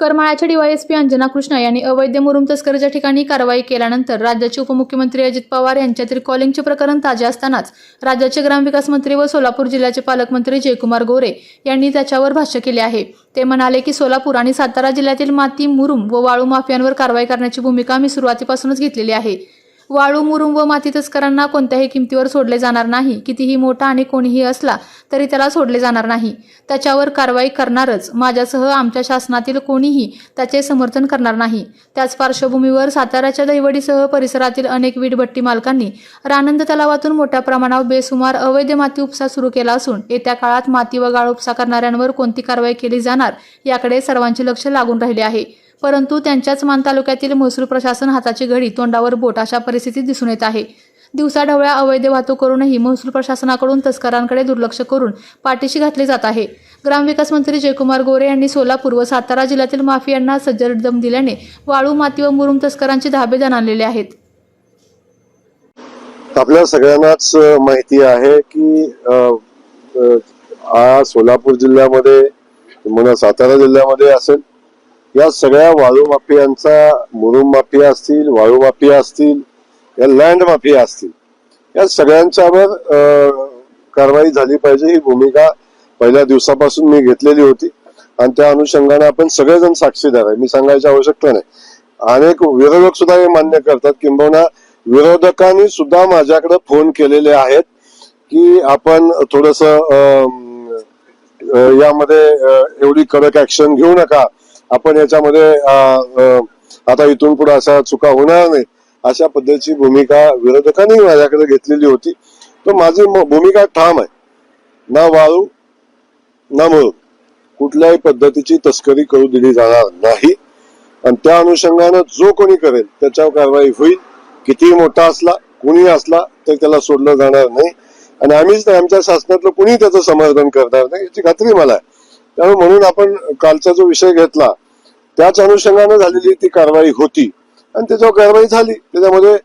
करमाळ्याच्या डीवायएसपी अंजना कृष्णा यांनी अवैध मुरुम तस्करीच्या ठिकाणी कारवाई केल्यानंतर राज्याचे उपमुख्यमंत्री अजित पवार यांच्यातील कॉलिंगचे प्रकरण ताजे असतानाच राज्याचे ग्रामविकास मंत्री व सोलापूर जिल्ह्याचे पालकमंत्री जयकुमार गोरे यांनी त्याच्यावर भाष्य केले आहे. ते म्हणाले की सोलापूर आणि सातारा जिल्ह्यातील माती मुरुम व वाळू माफियांवर कारवाई करण्याची भूमिका मी सुरुवातीपासूनच घेतलेली आहे. वाळू मुरुम व माती तस्करांना कोणत्याही किमतीवर सोडले जाणार नाही. कितीही मोठा आणि कोणीही असला तरी त्याला सोडले जाणार नाही. त्याच्यावर कारवाई करणारच. माझ्यासह आमच्या शासनातील कोणीही त्याचे समर्थन करणार नाही. त्याच पार्श्वभूमीवर साताऱ्याच्या दैवडीसह परिसरातील अनेक वीटभट्टी मालकांनी रानंद तलावातून मोठ्या प्रमाणावर बेसुमार अवैध माती उपसा सुरू केला असून येत्या काळात माती व गाळ उपसा करणाऱ्यांवर कोणती कारवाई केली जाणार याकडे सर्वांचे लक्ष लागून राहिले आहे. परंतु त्यांच्याच मान तालुक्यातील महसूल प्रशासन हाताची घडी तोंडावर बोट अशा परिस्थितीत दिसून येत आहे. दिवसाढवळ्या अवैध वाहतूक करूनही महसूल प्रशासनाकडून तस्करांकडे दुर्लक्ष करून पाठीशी घातले जात आहे. ग्रामविकास मंत्री जयकुमार गोरे यांनी सोलापूर व सातारा जिल्ह्यातील माफियांना सज्जर दम दिल्याने वाळू माती व मुरुम तस्करांचे धाबे जाणलेले आहेत. आपल्या सगळ्यांनाच माहिती आहे की सोलापूर जिल्ह्यामध्ये सातारा जिल्ह्यामध्ये असेल या सगळ्या वाळू माफियांचा मुरुम माफिया असतील वाळू माफिया असतील या लँड माफिया असतील या सगळ्यांच्यावर कारवाई झाली पाहिजे ही भूमिका पहिल्या दिवसापासून मी घेतलेली होती. आणि त्या अनुषंगाने आपण सगळेजण साक्षीदार आहे. मी सांगायची आवश्यकता नाही. अनेक विरोधक सुद्धा हे मान्य करतात. किंबहुना विरोधकांनी सुद्धा माझ्याकडे फोन केलेले आहेत की आपण थोडस यामध्ये एवढी कडक ऍक्शन घेऊ नका. आपण याच्यामध्ये आता इथून पुढे असा चुका होणार नाही. अशा पद्धतीची भूमिका विरोधकांनी माझ्याकडे घेतलेली होती. तर माझी भूमिका ठाम आहे. ना वाळू ना मळू. कुठल्याही पद्धतीची तस्करी करू दिली जाणार नाही. आणि त्या अनुषंगानं जो कोणी करेल त्याच्यावर कारवाई होईल. कितीही मोठा असला कुणी असला तर त्याला सोडलं जाणार नाही. आणि आम्हीच नाही आमच्या शासनातलं कुणी त्याचं समर्थन करणार नाही याची खात्री मला आहे. त्यामुळे म्हणून आपण कालचा जो विषय घेतला त्याच अनुषंगानं झालेली ती कारवाई होती. आणि त्याच्यावर कारवाई झाली. त्याच्यामध्ये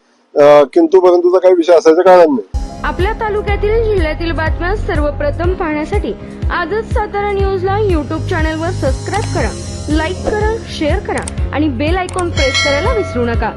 किंतु परंतुचा काही विषय असायचं कारण नाही. आपल्या तालुक्यातील जिल्ह्यातील बातम्या सर्वप्रथम पाहण्यासाठी आजच सातारा न्यूजला यूट्यूब चॅनलवर सबस्क्राईब करा लाईक करा शेअर करा आणि बेल आयकॉन प्रेस करायला विसरू नका.